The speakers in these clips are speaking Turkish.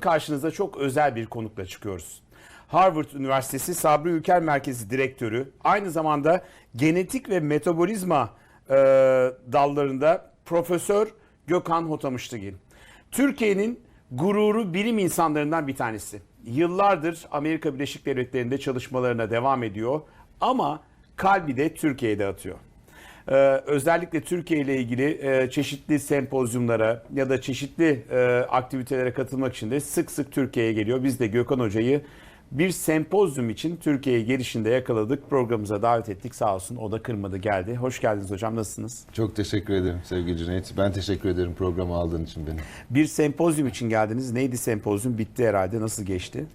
karşınıza çok özel bir konukla çıkıyoruz. Harvard Üniversitesi Sabri Ülker Merkezi Direktörü, aynı zamanda genetik ve metabolizma e, dallarında Profesör Gökhan Hotamışlıgil. Türkiye'nin gururu bilim insanlarından bir tanesi. Yıllardır Amerika Birleşik Devletleri'nde çalışmalarına devam ediyor ama kalbi de Türkiye'de atıyor. Ee, özellikle Türkiye ile ilgili e, çeşitli sempozyumlara ya da çeşitli e, aktivitelere katılmak için de sık sık Türkiye'ye geliyor. Biz de Gökhan Hoca'yı bir sempozyum için Türkiye'ye gelişinde yakaladık. Programımıza davet ettik sağ olsun o da kırmadı geldi. Hoş geldiniz hocam nasılsınız? Çok teşekkür ederim sevgili Cüneyt. Ben teşekkür ederim programı aldığın için beni. Bir sempozyum için geldiniz. Neydi sempozyum? Bitti herhalde. Nasıl geçti?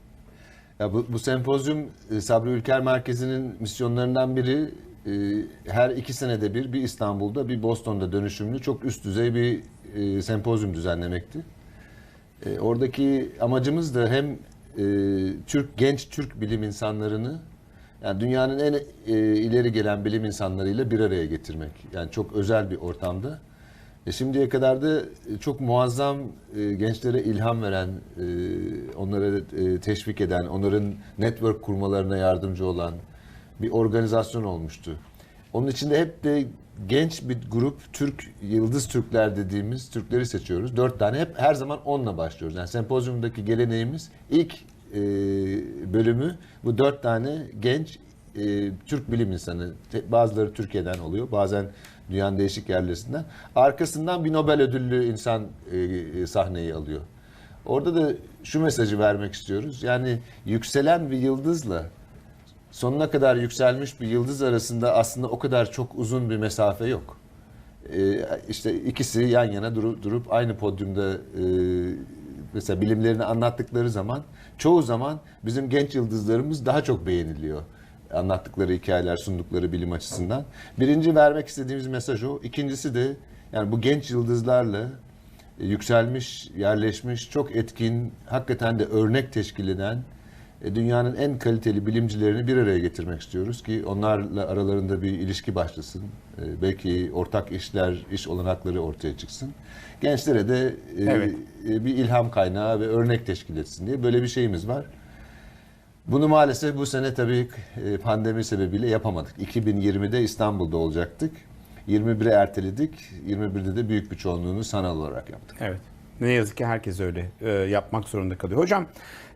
Ya bu, bu sempozyum e, Sabri Ülker Merkezi'nin misyonlarından biri e, her iki senede bir bir İstanbul'da bir Boston'da dönüşümlü çok üst düzey bir e, sempozyum düzenlemekti. E, oradaki amacımız da hem e, Türk genç Türk bilim insanlarını yani dünyanın en e, ileri gelen bilim insanlarıyla bir araya getirmek. Yani çok özel bir ortamda. E, şimdiye kadar da e, çok muazzam e, gençlere ilham veren, e, onları e, teşvik eden, onların network kurmalarına yardımcı olan bir organizasyon olmuştu. Onun içinde hep de genç bir grup Türk, Yıldız Türkler dediğimiz Türkleri seçiyoruz. Dört tane hep her zaman onunla başlıyoruz. Yani sempozyumdaki geleneğimiz ilk e, bölümü bu dört tane genç e, Türk bilim insanı. Bazıları Türkiye'den oluyor, bazen dünyanın değişik yerlerinden. Arkasından bir Nobel ödüllü insan e, e, sahneyi alıyor. Orada da şu mesajı vermek istiyoruz. Yani yükselen bir yıldızla sonuna kadar yükselmiş bir yıldız arasında aslında o kadar çok uzun bir mesafe yok. Ee, işte ikisi yan yana durup, durup aynı podyumda e, mesela bilimlerini anlattıkları zaman çoğu zaman bizim genç yıldızlarımız daha çok beğeniliyor. Anlattıkları hikayeler, sundukları bilim açısından. Birinci vermek istediğimiz mesaj o. İkincisi de yani bu genç yıldızlarla e, yükselmiş, yerleşmiş, çok etkin, hakikaten de örnek teşkil eden dünyanın en kaliteli bilimcilerini bir araya getirmek istiyoruz ki onlarla aralarında bir ilişki başlasın. E, Belki ortak işler, iş olanakları ortaya çıksın. Gençlere de e, Evet. e, bir ilham kaynağı ve örnek teşkil etsin diye böyle bir şeyimiz var. Bunu maalesef bu sene tabii e, pandemi sebebiyle yapamadık. 2020'de İstanbul'da olacaktık. 21'e erteledik. 21'de de büyük bir çoğunluğunu sanal olarak yaptık. Evet. Ne yazık ki herkes öyle e, yapmak zorunda kalıyor. Hocam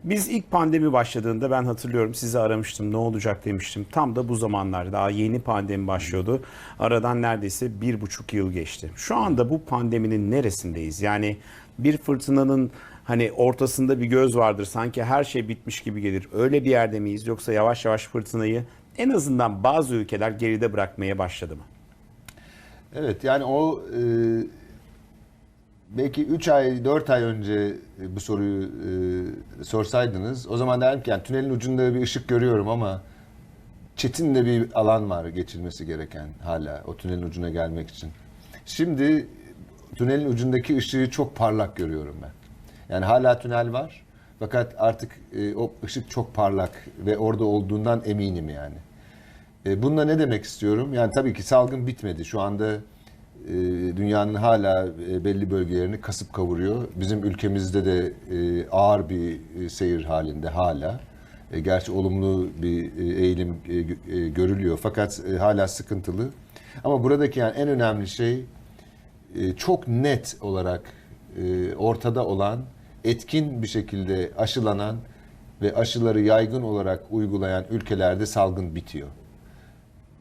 biz ilk pandemi başladığında ben hatırlıyorum sizi aramıştım ne olacak demiştim. Tam da bu zamanlar daha yeni pandemi başlıyordu. Aradan neredeyse bir buçuk yıl geçti. Şu anda bu pandeminin neresindeyiz? Yani bir fırtınanın hani ortasında bir göz vardır sanki her şey bitmiş gibi gelir. Öyle bir yerde miyiz yoksa yavaş yavaş fırtınayı en azından bazı ülkeler geride bırakmaya başladı mı? Evet yani o e, belki 3 ay 4 ay önce bu soruyu e, sorsaydınız o zaman derdim ki yani tünelin ucunda bir ışık görüyorum ama çetin de bir alan var geçilmesi gereken hala o tünelin ucuna gelmek için. Şimdi tünelin ucundaki ışığı çok parlak görüyorum ben. Yani hala tünel var fakat artık e, o ışık çok parlak ve orada olduğundan eminim yani. E, Bununla ne demek istiyorum? Yani tabii ki salgın bitmedi. Şu anda dünyanın hala e, belli bölgelerini kasıp kavuruyor. Bizim ülkemizde de e, ağır bir e, seyir halinde hala. E, Gerçi olumlu bir e, eğilim e, gö- e, görülüyor fakat e, hala sıkıntılı. Ama buradaki yani en önemli şey e, çok net olarak e, ortada olan, etkin bir şekilde aşılanan ve aşıları yaygın olarak uygulayan ülkelerde salgın bitiyor.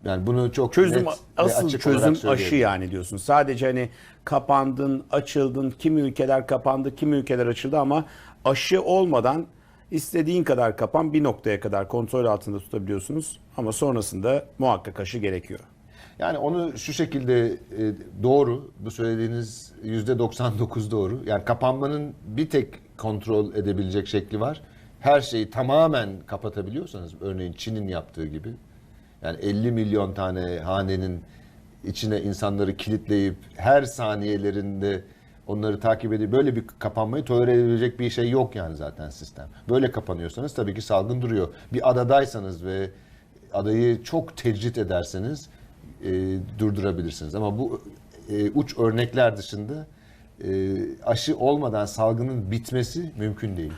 Yani bunu çok Çözüm net asıl açık çözüm aşı yani diyorsun. Sadece hani kapandın, açıldın, kimi ülkeler kapandı, kimi ülkeler açıldı ama aşı olmadan istediğin kadar kapan bir noktaya kadar kontrol altında tutabiliyorsunuz ama sonrasında muhakkak aşı gerekiyor. Yani onu şu şekilde e, doğru, bu söylediğiniz yüzde 99 doğru. Yani kapanmanın bir tek kontrol edebilecek şekli var. Her şeyi tamamen kapatabiliyorsanız, örneğin Çin'in yaptığı gibi, yani 50 milyon tane hanenin içine insanları kilitleyip her saniyelerinde onları takip edip böyle bir kapanmayı tolere edebilecek bir şey yok yani zaten sistem. Böyle kapanıyorsanız tabii ki salgın duruyor. Bir adadaysanız ve adayı çok tecrit ederseniz e, durdurabilirsiniz. Ama bu e, uç örnekler dışında e, aşı olmadan salgının bitmesi mümkün değil.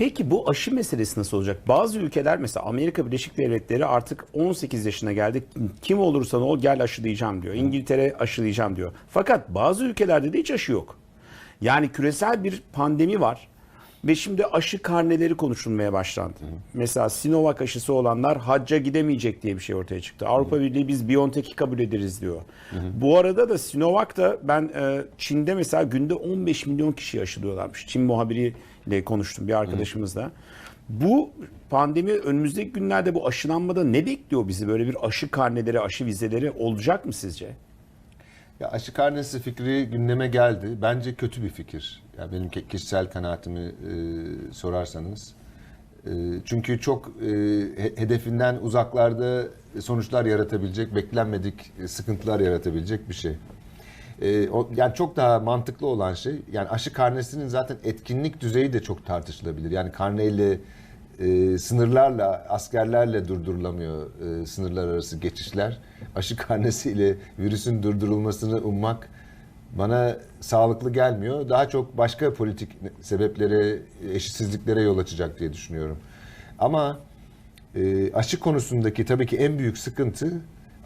Peki bu aşı meselesi nasıl olacak? Bazı ülkeler mesela Amerika Birleşik Devletleri artık 18 yaşına geldi. Kim olursan ol gel aşılayacağım diyor. İngiltere aşılayacağım diyor. Fakat bazı ülkelerde de hiç aşı yok. Yani küresel bir pandemi var. Ve şimdi aşı karneleri konuşulmaya başlandı. Mesela Sinovac aşısı olanlar hacca gidemeyecek diye bir şey ortaya çıktı. Avrupa Birliği biz BioNTech'i kabul ederiz diyor. Bu arada da Sinovac da ben e, Çin'de mesela günde 15 milyon kişi aşılıyorlarmış. Çin muhabiriyle konuştum bir arkadaşımızla. Bu pandemi önümüzdeki günlerde bu aşılanmada ne bekliyor bizi? Böyle bir aşı karneleri, aşı vizeleri olacak mı sizce? Ya aşı karnesi fikri gündeme geldi. Bence kötü bir fikir. Ya benim kişisel kanaatimi e, sorarsanız. E, çünkü çok e, he- hedefinden uzaklarda sonuçlar yaratabilecek, beklenmedik sıkıntılar yaratabilecek bir şey. E, o, yani çok daha mantıklı olan şey, yani aşı karnesinin zaten etkinlik düzeyi de çok tartışılabilir. Yani karneyle e, sınırlarla, askerlerle durdurulamıyor e, sınırlar arası geçişler. Aşı karnesiyle virüsün durdurulmasını ummak bana sağlıklı gelmiyor. Daha çok başka politik sebeplere, eşitsizliklere yol açacak diye düşünüyorum. Ama e, aşı konusundaki tabii ki en büyük sıkıntı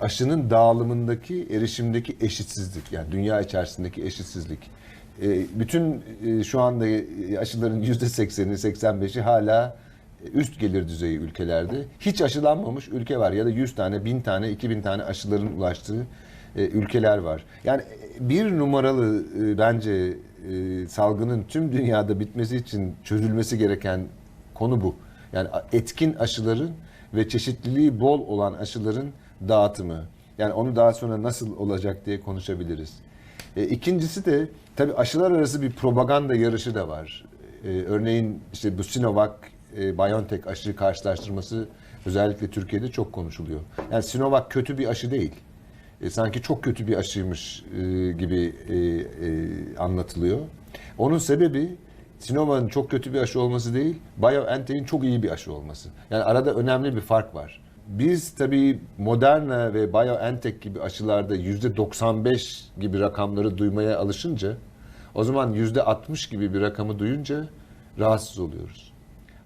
aşının dağılımındaki, erişimdeki eşitsizlik. Yani dünya içerisindeki eşitsizlik. E, bütün e, şu anda e, aşıların %80'i, 85'i hala üst gelir düzeyi ülkelerde. Hiç aşılanmamış ülke var ya da 100 tane, 1000 tane, 2000 tane aşıların ulaştığı ülkeler var. Yani bir numaralı bence salgının tüm dünyada bitmesi için çözülmesi gereken konu bu. Yani etkin aşıların ve çeşitliliği bol olan aşıların dağıtımı. Yani onu daha sonra nasıl olacak diye konuşabiliriz. E, ikincisi de tabii aşılar arası bir propaganda yarışı da var. E, örneğin işte bu Sinovac, e, BioNTech aşı karşılaştırması özellikle Türkiye'de çok konuşuluyor. Yani Sinovac kötü bir aşı değil. E, sanki çok kötü bir aşıymış e, gibi e, e, anlatılıyor. Onun sebebi Sinovac'ın çok kötü bir aşı olması değil, BioNTech'in çok iyi bir aşı olması. Yani arada önemli bir fark var. Biz tabii Moderna ve BioNTech gibi aşılarda %95 gibi rakamları duymaya alışınca o zaman %60 gibi bir rakamı duyunca rahatsız oluyoruz.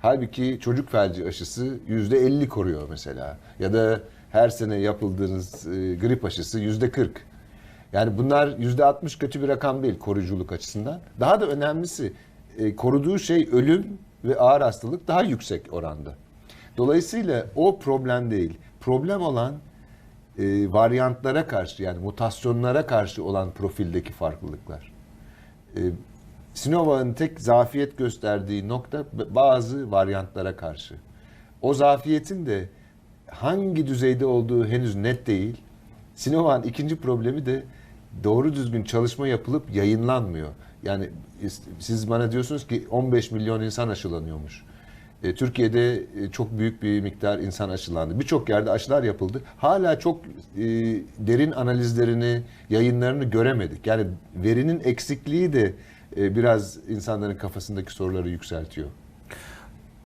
Halbuki çocuk felci aşısı %50 koruyor mesela. Ya da her sene yapıldığınız e, grip aşısı %40. Yani bunlar %60 kötü bir rakam değil koruyuculuk açısından. Daha da önemlisi e, koruduğu şey ölüm ve ağır hastalık daha yüksek oranda. Dolayısıyla o problem değil. Problem olan e, varyantlara karşı yani mutasyonlara karşı olan profildeki farklılıklar. E, Sinovac'ın tek zafiyet gösterdiği nokta bazı varyantlara karşı. O zafiyetin de hangi düzeyde olduğu henüz net değil. Sinovac'ın ikinci problemi de doğru düzgün çalışma yapılıp yayınlanmıyor. Yani siz bana diyorsunuz ki 15 milyon insan aşılanıyormuş. E, Türkiye'de e, çok büyük bir miktar insan aşılandı. Birçok yerde aşılar yapıldı. Hala çok e, derin analizlerini, yayınlarını göremedik. Yani verinin eksikliği de e, biraz insanların kafasındaki soruları yükseltiyor.